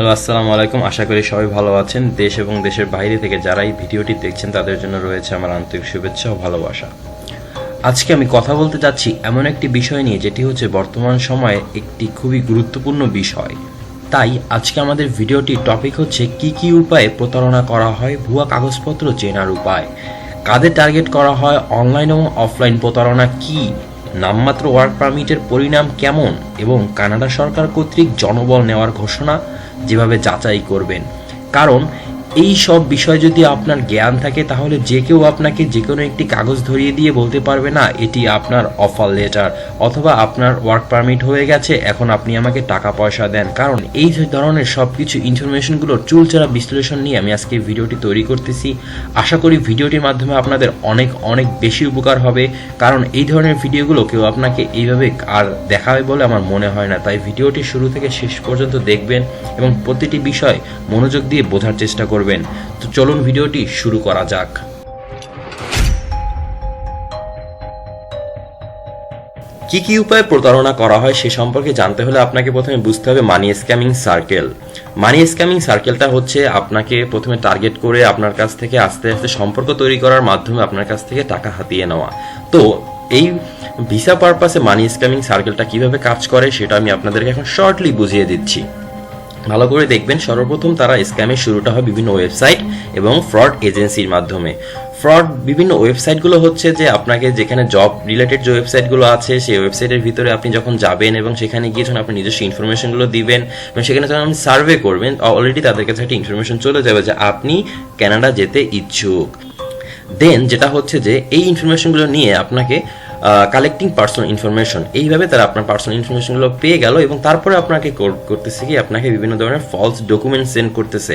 Hello, আসসালামু আলাইকুম। আশা করি সবাই ভালো আছেন। দেশ এবং দেশের বাইরে থেকে যারা এই ভিডিওটি দেখছেন, তাদের জন্য রয়েছে আমার আন্তরিক শুভেচ্ছা ও ভালোবাসা। আজকে আমি কথা বলতে যাচ্ছি এমন একটি বিষয় নিয়ে, যেটি হচ্ছে বর্তমান সময়ে একটি খুবই গুরুত্বপূর্ণ বিষয়। তাই আজকে আমাদের ভিডিওটি টপিক হচ্ছে, কি কি উপায়ে প্রতারণা করা হয়, ভুয়া কাগজপত্র চেনার উপায়? কাদের টার্গেট করা হয় অনলাইন এবং অফলাইন প্রতারণা কি? নামমাত্র ওয়ার্ক পারমিটের পরিণাম কেমন? এবং কানাডা সরকার কর্তৃক জনবল নেওয়ার ঘোষণা? যেভাবে যাচাই করবেন। কারণ এই সব বিষয় যদি আপনার জ্ঞান থাকে, তাহলে যে কেউ আপনাকে যে কোনো একটি কাগজ ধরিয়ে দিয়ে বলতে পারবে না, এটি আপনার অফার লেটার অথবা আপনার ওয়ার্ক পারমিট হয়ে গেছে, এখন আপনি আমাকে টাকা পয়সা দেন। কারণ এই ধরনের সব কিছু ইনফরমেশনগুলোর চুলচেরা বিশ্লেষণ নিয়ে আমি আজকে ভিডিওটি তৈরি করতেছি, আশা করি ভিডিওটির মাধ্যমে আপনাদের অনেক অনেক বেশি উপকার হবে। কারণ এই ধরনের ভিডিওগুলো কেউ আপনাকে এইভাবে আর দেখাবে বলে আমার মনে হয় না। তাই ভিডিওটি শুরু থেকে শেষ পর্যন্ত দেখবেন এবং প্রতিটি বিষয় মনোযোগ দিয়ে বোঝার চেষ্টা করবেন। তো চলুন ভিডিওটি শুরু করা যাক। কি কি উপায়ে প্রতারণা করা হয় সে সম্পর্কে জানতে হলে আপনাকে প্রথমে বুঝতে হবে money scamming circle. Money scamming সার্কেলটা হচ্ছে আপনাকে প্রথমে টার্গেট করে আপনার কাছ থেকে আস্তে আস্তে সম্পর্ক তৈরি করার মাধ্যমে আপনার কাছ থেকে টাকা হাতিয়ে নেওয়া। তো এই ভিসা পারপাসে মানি স্ক্যামিং সার্কেলটা কীভাবে কাজ করে সেটা আমি আপনাদেরকে এখন শর্টলি বুঝিয়ে দিচ্ছি। ভালো করে দেখবেন সর্বপ্রথম তারা স্ক্যামের শুরুটা হয় বিভিন্ন ওয়েবসাইট এবং ফ্রড এজেন্সির মাধ্যমে। ফ্রড বিভিন্ন ওয়েবসাইটগুলো হচ্ছে যে আপনাকে যেখানে জব রিলেটেড যে ওয়েবসাইটগুলো আছে, সেই ওয়েবসাইটের ভিতরে আপনি যখন যাবেন এবং সেখানে গিয়ে যখন আপনি নিজস্ব ইনফরমেশনগুলো দিবেন, এবং সেখানে যখন আপনি সার্ভে করবেন অলরেডি তাদের কাছে একটা ইনফরমেশন চলে যাবে যে আপনি কানাডা যেতে ইচ্ছুক। দেন যেটা হচ্ছে যে এই ইনফরমেশনগুলো নিয়ে আপনাকে কালেক্টিং পার্সোনাল ইনফরমেশন এইভাবে তারা আপনার পার্সোনাল ইনফরমেশনগুলো পেয়ে গেল এবং তারপরে আপনাকে করতেছে কি, আপনাকে বিভিন্ন ধরনের ফলস ডকুমেন্ট সেন্ড করতেছে।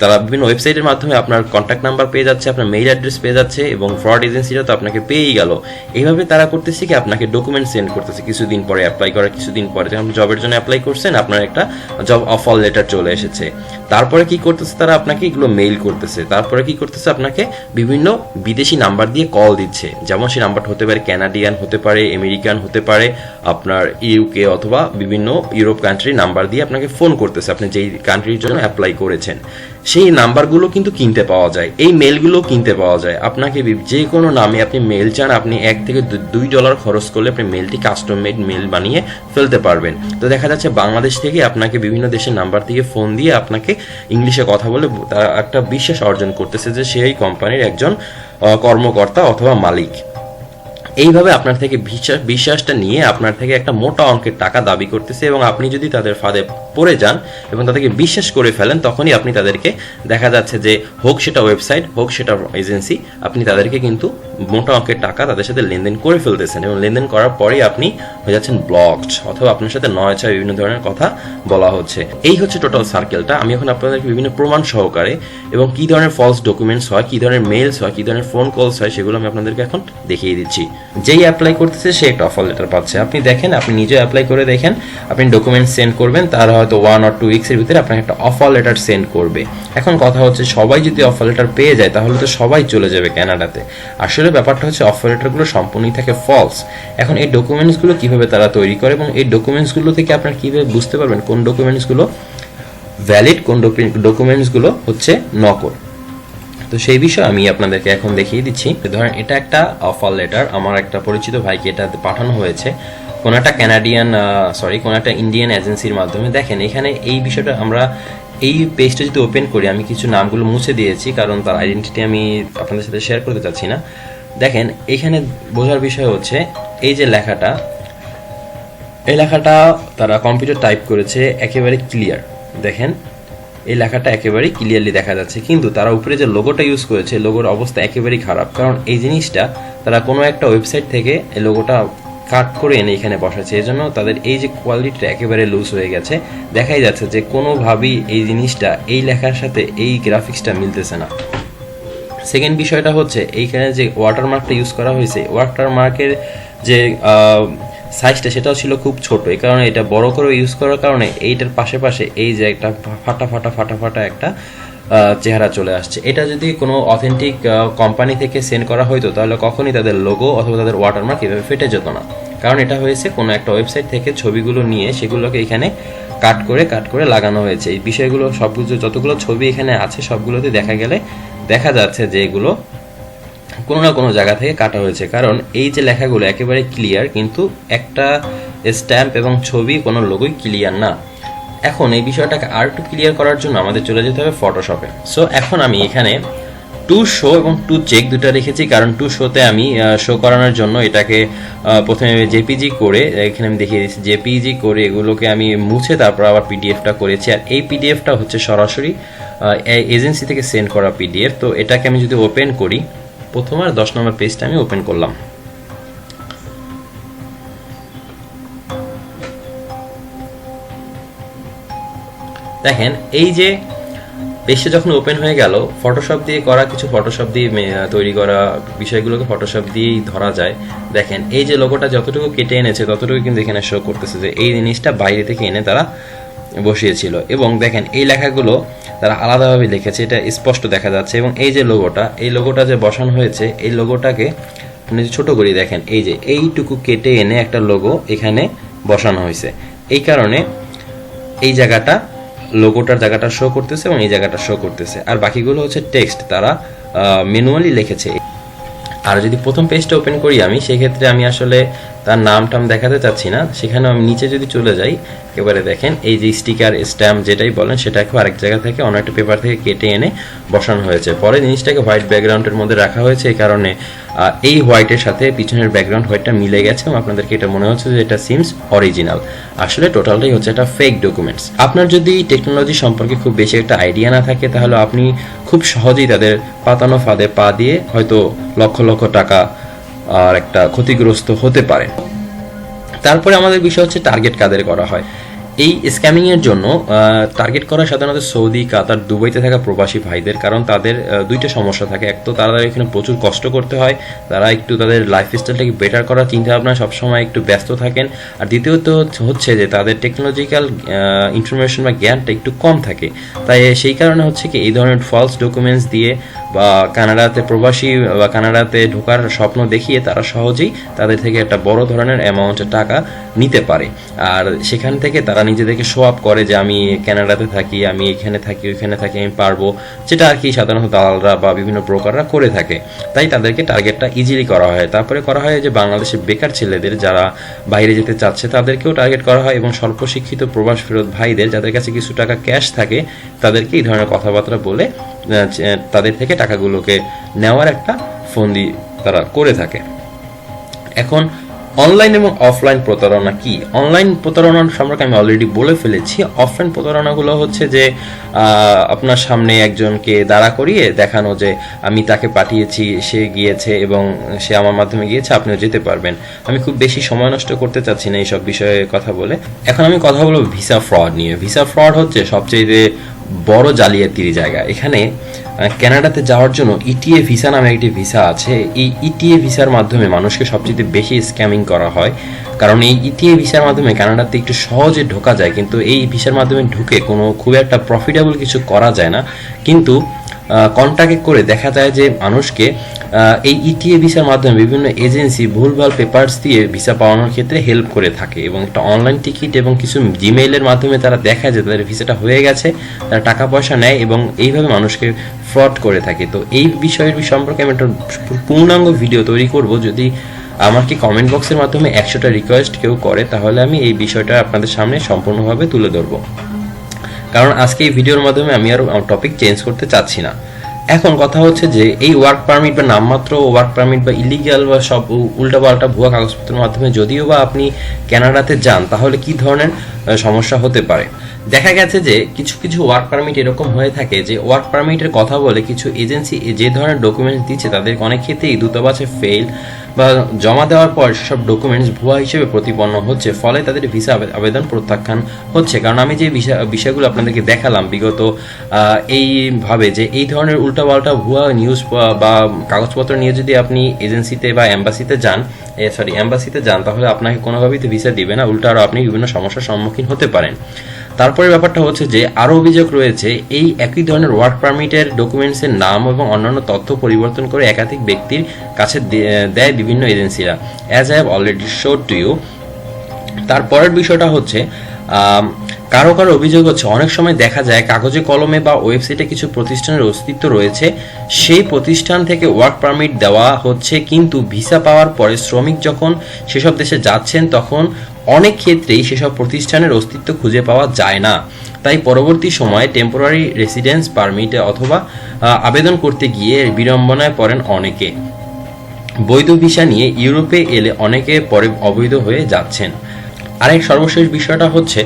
তারা বিভিন্ন ওয়েবসাইটের মাধ্যমে আপনার কন্ট্যাক্ট নাম্বার পেয়ে যাচ্ছে, আপনার মেইল অ্যাড্রেস পেয়ে যাচ্ছে এবং ফ্রড এজেন্সিরা তো আপনাকে পেয়েই গেল। এইভাবে তারা করতেছে কি, আপনাকে ডকুমেন্ট সেন্ড করতেছে। কিছুদিন পরে অ্যাপ্লাই করার, কিছুদিন পরে যখন জবের জন্য অ্যাপ্লাই করছেন, আপনার একটা জব অফার লেটার চলে এসেছে। তারপরে কি করতেছে তারা আপনাকে এগুলো মেইল করতেছে। তারপরে কি করতেছে, আপনাকে বিভিন্ন বিদেশি নাম্বার দিয়ে কল দিচ্ছে। যেমন সেই নাম্বারটা হতে পারে ক্যানাডিয়ান হতে পারে, আমেরিকান হতে পারে, আপনার ইউকে অথবা বিভিন্ন ইউরোপ কান্ট্রির নাম্বার দিয়ে আপনাকে ফোন করতেছে। আপনি যেই কান্ট্রির জন্য অ্যাপ্লাই করেছেন, সেই নাম্বারগুলো কিন্তু কিনতে পাওয়া যায়। এই মেলগুলো কিনতে পাওয়া যায়। আপনাকে যে কোনো নামে আপনি মেল চান, আপনি এক থেকে দুই ডলার খরচ করলে আপনি মেলটি কাস্টম মেড মেল বানিয়ে ফেলতে পারবেন। তো দেখা যাচ্ছে বাংলাদেশ থেকে আপনাকে বিভিন্ন দেশের নাম্বার থেকে ফোন দিয়ে আপনাকে ইংলিশে কথা বলে একটা বিশ্বাস অর্জন করতেছে যে সেই কোম্পানির একজন কর্মকর্তা অথবা মালিক। এইভাবে আপনার থেকে বিশ্বাস বিশ্বাসটা নিয়ে আপনার থেকে একটা মোটা অঙ্কের টাকা দাবি করতেছে এবং আপনি যদি তাদের ফাঁদে পড়ে যান এবং তাদেরকে বিশ্বাস করে ফেলেন, তখনই আপনি তাদেরকে দেখা যাচ্ছে যে হোক সেটা ওয়েবসাইট, হোক সেটা এজেন্সি, আপনি তাদেরকে কিন্তু মোটা অঙ্কের টাকা তাদের সাথে লেনদেন করে ফেলতেছেন এবং লেনদেন করার পরেই আপনি হয়ে যাচ্ছেন ব্লকড অথবা আপনার সাথে নয় ছয় বিভিন্ন ধরনের কথা বলা হচ্ছে। এই হচ্ছে টোটাল সার্কেলটা আমি এখন আপনাদেরকে বিভিন্ন প্রমাণ সহকারে এবং কি ধরনের ফলস ডকুমেন্টস হয়, কি ধরনের মেলস হয়, কি ধরনের ফোন কলস হয়, সেগুলো আমি আপনাদেরকে এখন দেখিয়ে দিচ্ছি। যেই অ্যাপ্লাই করতেছে, সে একটা অফার লেটার পাচ্ছে। আপনি দেখেন, আপনি নিজে অ্যাপ্লাই করে দেখেন, আপনি ডকুমেন্ট সেন্ড করবেন, তার হয়তো ওয়ান অর টু উইক্সের ভিতরে আপনাকে একটা অফার লেটার সেন্ড করবে। এখন কথা হচ্ছে, সবাই যদি অফার লেটার পেয়ে যায়, তাহলে তো সবাই চলে যাবে ক্যানাডাতে। আসলে ব্যাপারটা হচ্ছে অফার লেটারগুলো সম্পূর্ণই থাকে ফলস এখন এই ডকুমেন্টসগুলো কীভাবে তারা তৈরি করে এবং এই ডকুমেন্টসগুলো থেকে আপনারা কীভাবে বুঝতে পারবেন কোন ডকুমেন্টসগুলো ভ্যালিড কোন ডকুমেন্টসগুলো হচ্ছে নকল? তো সেই বিষয়ে আমি আপনাদেরকে এখন দেখিয়ে দিচ্ছি। ধরেন, এটা একটা অফার লেটার আমার একটা পরিচিত ভাইকে এটা পাঠানো হয়েছে। কোন একটা ক্যানাডিয়ান সরি কোন একটা ইন্ডিয়ান এজেন্সির মাধ্যমে। দেখেন, এখানে এই বিষয়টা আমরা, এই পেজটা যদি ওপেন করি, আমি কিছু নামগুলো মুছে দিয়েছি, কারণ তার আইডেন্টিটি আমি আপনাদের সাথে শেয়ার করতে চাচ্ছি না। দেখেন, এখানে বোঝার বিষয় হচ্ছে, এই যে লেখাটা, এই লেখাটা তারা কম্পিউটার টাইপ করেছে, একেবারে ক্লিয়ার দেখেন এই লেখাটা একেবারেই ক্লিয়ারলি দেখা যাচ্ছে। কিন্তু তারা উপরে যে লোগোটা ইউজ করেছে লোগোর অবস্থা একেবারেই খারাপ। কারণ এই জিনিসটা তারা কোনো একটা ওয়েবসাইট থেকে এই লোগোটা কাট করে এনে এখানে বসাচ্ছে। এই জন্য তাদের এই যে কোয়ালিটিটা একেবারে লুজ হয়ে গেছে। দেখাই যাচ্ছে যে কোনোভাবেই এই জিনিসটা, এই লেখার সাথে এই গ্রাফিক্সটা মিলতেছে না। সেকেন্ড বিষয়টা হচ্ছে, এইখানে যে ওয়াটারমার্কটা ইউজ করা হয়েছে ওয়াটারমার্কের যে সাইজটা সেটাও ছিল খুব ছোট, এই কারণে এটা বড় করে ইউজ করার কারণে এইটার পাশে পাশে এই যে একটা ফাটা ফাটা ফাটা ফাটা একটা চেহারা চলে আসছে। এটা যদি কোনো অথেন্টিক কোম্পানি থেকে সেন্ড করা হতো তাহলে কখনই তাদের লোগো অথবা তাদের ওয়াটারমার্ক এভাবে ফেটে যেত না। কারণ এটা হয়েছে কোনো একটা ওয়েবসাইট থেকে ছবিগুলো নিয়ে সেগুলোকে এখানে কাট করে কাট করে লাগানো হয়েছে। এই বিষয়গুলো সবগুলো, যতগুলো ছবি এখানে আছে, সবগুলোতে দেখা গেলে দেখা যাচ্ছে যে এগুলো কোনো না কোনো জায়গা থেকে কাটা হয়েছে। কারণ এই যে লেখাগুলো একেবারে ক্লিয়ার কিন্তু একটা স্ট্যাম্প এবং ছবি কোনো লোগোই ক্লিয়ার না। এখন এই বিষয়টাকে আর একটু ক্লিয়ার করার জন্য আমাদের চলে যেতে হবে ফটোশপে সো এখন আমি এখানে টু শো এবং টু চেক দুটো রেখেছি, কারণ টু শোতে আমি শো করানোর জন্য এটাকে প্রথমে জেপিজি করে, এখানে আমি দেখিয়ে দিচ্ছি জেপিজি করে এগুলোকে আমি মুছে, তারপর আবার পিডিএফটা করেছি। আর এই পিডিএফটা হচ্ছে সরাসরি এজেন্সি থেকে সেন্ড করা পিডিএফ তো এটাকে আমি যদি ওপেন করি প্রথম আর দশ নম্বর পেজটা আমি ওপেন করলাম। দেখেন, এই যে পেজটা যখন ওপেন হয়ে গেল ফটোশপ দিয়ে করা কিছু ফটোশপ দিয়ে তৈরি করা বিষয়গুলোকে ফটোশপ দিয়েই ধরা যায়। দেখেন, এই যে লোগোটা যতটুকু কেটে এনেছে, ততটুকু কিন্তু এখানে শো করতেছে যে এই জিনিসটা বাইরে থেকে এনে তারা বসিয়েছিল। এবং দেখেন, এই লেখাগুলো তারা আলাদাভাবে লিখেছে, এটা স্পষ্ট দেখা যাচ্ছে। এবং এই যে লোগোটা এই লোগোটা যে বসানো হয়েছে, এই লোগোটাকে আপনি ছোট করে দেখেন, এই যে এইটুকু কেটে এনে একটা লোগো এখানে বসানো হয়েছে। এই কারণে এই জায়গাটা লোগোটার জায়গাটা শো করতেছে এবং এই জায়গাটা শো করতেছে। আর বাকিগুলো হচ্ছে টেক্সট তারা ম্যানুয়ালি লিখেছে। আর যদি প্রথম পেজটা ওপেন করি আমি, সেক্ষেত্রে আমি আসলে তার নাম টাম দেখাতে চাচ্ছি না। সেখানে আমি নিচে যদি চলে যাই এবারে দেখেন, এই যে স্টিকার স্ট্যাম্প যেটাই বলেন সেটাকে আরেক জায়গা থেকে অন্য একটা পেপার থেকে কেটে এনে বসানো হয়েছে। পরে জিনিসটাকে হোয়াইট ব্যাকগ্রাউন্ডের মধ্যে রাখা হয়েছে, এই কারণে এই হোয়াইটের সাথে পিছনের ব্যাকগ্রাউন্ড হোয়াইটটা মিলে গেছে এবং আপনাদেরকে এটা মনে হচ্ছে যে এটা সিমস অরিজিনাল আসলে টোটালটাই হচ্ছে একটা ফেক ডকুমেন্টস আপনার যদি টেকনোলজি সম্পর্কে খুব বেশি একটা আইডিয়া না থাকে, তাহলে আপনি খুব সহজেই তাদের পাতানো ফাঁদে পা দিয়ে হয়তো লক্ষ লক্ষ টাকা আর একটা ক্ষতিগ্রস্ত হতে পারে। তারপরে আমাদের বিষয় হচ্ছে টার্গেট কাদের করা হয়। এই স্ক্যামিং এর জন্য টার্গেট করা সাধারণত সৌদি, কাতার, দুবাইতে থাকা প্রবাসী ভাইদের, কারণ তাদের দুইটা সমস্যা থাকে। এক তো তারা এখানে প্রচুর কষ্ট করতে হয়, তারা একটু তাদের লাইফ স্টাইলটাকে বেটার করার চিন্তা ভাবনা সবসময় একটু ব্যস্ত থাকেন। আর দ্বিতীয়ত হচ্ছে যে তাদের টেকনোলজিক্যাল ইনফরমেশন বা জ্ঞানটা একটু কম থাকে। তাই সেই কারণে হচ্ছে কি, এই ধরনের ফলস ডকুমেন্টস দিয়ে বা কানাডাতে প্রবাসী বা কানাডাতে ঢোকার স্বপ্ন দেখিয়ে তারা সহজেই তাদের থেকে একটা বড় ধরনের অ্যামাউন্টের টাকা নিতে পারে। আর সেখান থেকে তারা নিজেদেরকে শো আপ করে যে আমি কানাডাতে থাকি, আমি এখানে থাকি, ওইখানে থাকি, আমি পারব, যেটা আর কি সাধারণত দালালরা বা বিভিন্ন ব্রোকাররা করে থাকে। তাই তাদেরকে টার্গেটটা ইজিলি করা হয়। তারপরে করা হয় যে বাংলাদেশের বেকার ছেলেদের যারা বাইরে যেতে চাচ্ছে, তাদেরকেও টার্গেট করা হয় এবং স্বল্প শিক্ষিত প্রবাস ফেরত ভাইদের যাদের কাছে কিছু টাকা ক্যাশ থাকে, তাদেরকে এই ধরনের কথাবার্তা বলে তাদের থেকে টাকাগুলোকে নেওয়ার একটা ফন্দি তারা করে থাকে। এখন অনলাইন এবং অফলাইন প্রতারণা কি? অনলাইন প্রতারণা সম্পর্কে আমি অলরেডি বলে ফেলেছি। অফলাইন প্রতারণাগুলো হচ্ছে যে আপনার সামনে একজনকে দাঁড়া করিয়ে দেখানো যে, আমি তাকে পাঠিয়েছি, সে গিয়েছে এবং সে আমার মাধ্যমে গিয়েছে, আপনিও যেতে পারবেন। আমি খুব বেশি সময় নষ্ট করতে চাচ্ছি না এইসব বিষয়ে কথা বলে। এখন আমি কথা বলব ভিসা ফ্রড নিয়ে। ভিসা ফ্রড হচ্ছে সবচেয়ে বড় জালিয়াতির জায়গা। এখানে কানাডাতে যাওয়ার জন্য ইটিএ ভিসা নামে একটি ভিসা আছে। এই ইটিএ ভিসার মাধ্যমে মানুষকে সবচেয়ে বেশি স্ক্যামিং করা হয়। কারণ এই ইটিএ ভিসার মাধ্যমে কানাডাতে একটু সহজে ঢোকা যায়, কিন্তু এই ভিসার মাধ্যমে ঢুকে কোনো খুব একটা প্রফিটেবল কিছু করা যায় না। কিন্তু কন্ট্যাক্ট করে দেখা যায় যে মানুষকে এই ইটিএ ভিসার মাধ্যমে বিভিন্ন এজেন্সি ভুলভাল পেপার্স দিয়ে ভিসা পাওয়ানোর ক্ষেত্রে হেল্প করে থাকে এবং একটা অনলাইন টিকিট এবং কিছু জিমেইলের মাধ্যমে তারা দেখায় যে তাদের ভিসাটা হয়ে গেছে, তারা টাকা পয়সা নেয় এবং এইভাবে মানুষকে ফ্রড করে থাকে। তো এই বিষয়ের সম্পর্কে আমি একটা পূর্ণাঙ্গ ভিডিও তৈরি করব। যদি আমাকে কমেন্ট বক্সের মাধ্যমে একশোটা রিকোয়েস্ট কেউ করে, তাহলে আমি এই বিষয়টা আপনাদের সামনে সম্পূর্ণভাবে তুলে ধরবো। কারণ আজকে এই ভিডিওর মাধ্যমে আমি আর টপিক চেঞ্জ করতে চাচ্ছি না। এখন কথা হচ্ছে যে, এই ওয়ার্ক পারমিট বা নামমাত্র ওয়ার্ক পারমিট বা ইলিগাল বা সব উল্টাপাল্টা ভুয়া কাগজপত্রের মাধ্যমে যদিও বা আপনি কানাডাতে যান, তাহলে কি ধরনের সমস্যা হতে পারে? দেখা গেছে যে, কিছু কিছু ওয়ার্ক পারমিট এরকম হয়ে থাকে যে ওয়ার্ক পারমিটের কথা বলে কিছু এজেন্সি যে ধরনের ডকুমেন্টস দিচ্ছে, তাদেরকে অনেক ক্ষেত্রেই দূতাবাসে ফেল বা জমা দেওয়ার পর সব ডকুমেন্টস ভুয়া হিসেবে প্রতিপন্ন হচ্ছে, ফলে তাদের ভিসা আবেদন প্রত্যাখ্যান হচ্ছে। কারণ আমি যে বিষয়- বিষয়গুলো আপনাদেরকে দেখালাম, বিগত এইভাবে যে এই ধরনের উল্টাপাল্টা ভুয়া নিউজ বা কাগজপত্র নিয়ে যদি আপনি এজেন্সিতে বা এম্বাসিতে যান সরি এম্বাসিতে যান, তাহলে আপনাকে কোনোভাবেই তো ভিসা দিবে না। উল্টা আরও আপনি বিভিন্ন সমস্যার সম্মুখীন হতে পারেন। তারপরে ব্যাপারটা হচ্ছে যে আরও অভিযোগ রয়েছে, এই একই ধরনের ওয়ার্ক পারমিটের ডকুমেন্টসের নাম এবং অন্যান্য তথ্য পরিবর্তন করে একাধিক ব্যক্তির কাছে দেয় বিভিন্ন এজেন্সিরা। As I have already show to you তারপরের বিষয়টা হচ্ছে কারও কারও অভিযোগ হচ্ছে, অনেক সময় দেখা যায় কাগজে কলমে বা ওয়েবসাইটে কিছু প্রতিষ্ঠানের অস্তিত্ব রয়েছে। সেই প্রতিষ্ঠান থেকে ওয়ার্ক পারমিট দেওয়া হচ্ছে, কিন্তু ভিসা পাওয়ার পরে শ্রমিক যখন সেসব দেশে যাচ্ছেন, তখন অনেক ক্ষেত্রেই সেসব প্রতিষ্ঠানের অস্তিত্ব খুঁজে পাওয়া যায় না। তাই পরবর্তী সময়ে টেম্পোরারি রেসিডেন্স পারমিটে অথবা আবেদন করতে গিয়ে বিড়ম্বনায় পড়েন অনেকে। বৈধ ভিসা নিয়ে ইউরোপে এলে অনেকে পরে অবৈধ হয়ে যাচ্ছেন। আরেক সর্বশেষ বিষয়টা হচ্ছে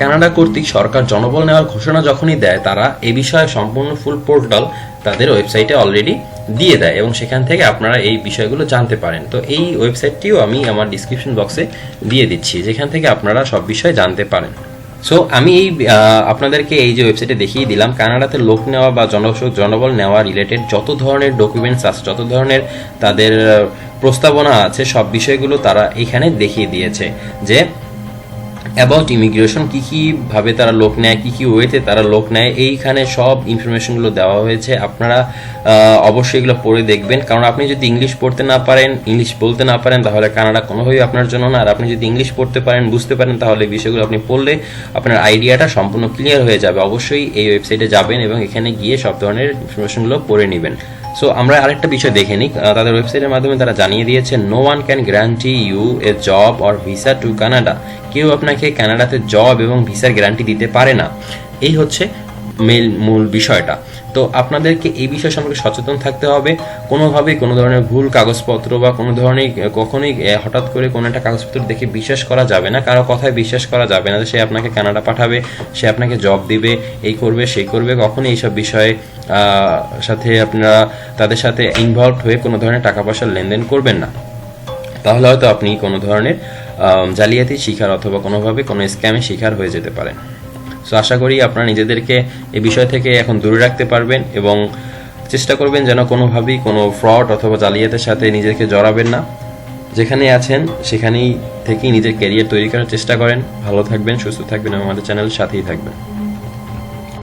কানাডা কর্তৃক সরকার জনবল নেওয়ার ঘোষণা যখনই দেয়, তারা এ বিষয়ে সম্পূর্ণ ফুল পোর্টাল তাদের ওয়েবসাইটে অলরেডি দিয়ে দেয় এবং সেখান থেকে আপনারা এই বিষয়গুলো জানতে পারেন। তো এই ওয়েবসাইটটিও আমি আমার ডিসক্রিপশন বক্সে দিয়ে দিচ্ছি, যেখান থেকে আপনারা সব বিষয় জানতে পারেন। সো আমি এই আপনাদেরকে এই যে ওয়েবসাইটে দেখিয়ে দিলাম, কানাডাতে লোক নেওয়া বা জনবসক জনবল নেওয়া রিলেটেড যত ধরনের ডকুমেন্টস আছে, যত ধরনের তাদের প্রস্তাবনা আছে, সব বিষয়গুলো তারা এখানে দেখিয়ে দিয়েছে যে অ্যাবাউট ইমিগ্রেশন কী কী ভাবে তারা লোক নেয়, কী কী ওয়েতে তারা লোক নেয়, এইখানে সব ইনফরমেশনগুলো দেওয়া হয়েছে। আপনারা অবশ্যই এগুলো পড়ে দেখবেন। কারণ আপনি যদি ইংলিশ পড়তে না পারেন ইংলিশ বলতে না পারেন, তাহলে কানাডা কোনোভাবেই আপনার জন্য না। আর আপনি যদি ইংলিশ পড়তে পারেন, বুঝতে পারেন, তাহলে বিষয়গুলো আপনি পড়লে আপনার আইডিয়াটা সম্পূর্ণ ক্লিয়ার হয়ে যাবে। অবশ্যই এই ওয়েবসাইটে যাবেন এবং এখানে গিয়ে সব ধরনের ইনফরমেশনগুলো পড়ে নেবেন। সো আমরা আরেকটা বিষয় দেখে নিই। তাদের ওয়েবসাইটের মাধ্যমে তারা জানিয়ে দিয়েছে no one can guarantee you a job or visa to Canada কেউ আপনাকে কানাডাতে জব এবং ভিসার গ্যারান্টি দিতে পারে না। এই হচ্ছে মেল মূল বিষয়টা। তো আপনাদেরকে এই বিষয় সম্পর্কে সচেতন থাকতে হবে। কোনোভাবেই কোনো ধরনের ভুল কাগজপত্র বা কোনো ধরনের কখনোই হঠাৎ করে কোনো একটা কাগজপত্র দেখে বিশ্বাস করা যাবে না। কারও কথায় বিশ্বাস করা যাবে না যে সে আপনাকে কানাডা পাঠাবে, সে আপনাকে জব দিবে, এই করবে সেই করবে। কখনোই এইসব বিষয়ে সাথে আপনারা তাদের সাথে ইনভলভ হয়ে কোনো ধরনের টাকা পয়সার লেনদেন করবেন না। তাহলে হয়তো আপনি কোনো ধরনের জালিয়াতি শিকার অথবা কোনোভাবে কোনো স্ক্যামে শিকার হয়ে যেতে পারেন সো আশা করি আপনারা নিজেদেরকে এই বিষয় থেকে এখন দূরে রাখতে পারবেন এবং চেষ্টা করবেন যেন কোনোভাবেই কোনো ফ্রড অথবা জালিয়াতের সাথে নিজেকে জড়াবেন না। যেখানে আছেন, সেখানেই থেকেই নিজের ক্যারিয়ার তৈরি করার চেষ্টা করেন। ভালো থাকবেন, সুস্থ থাকবেন এবং আমাদের চ্যানেলের সাথেই থাকবেন।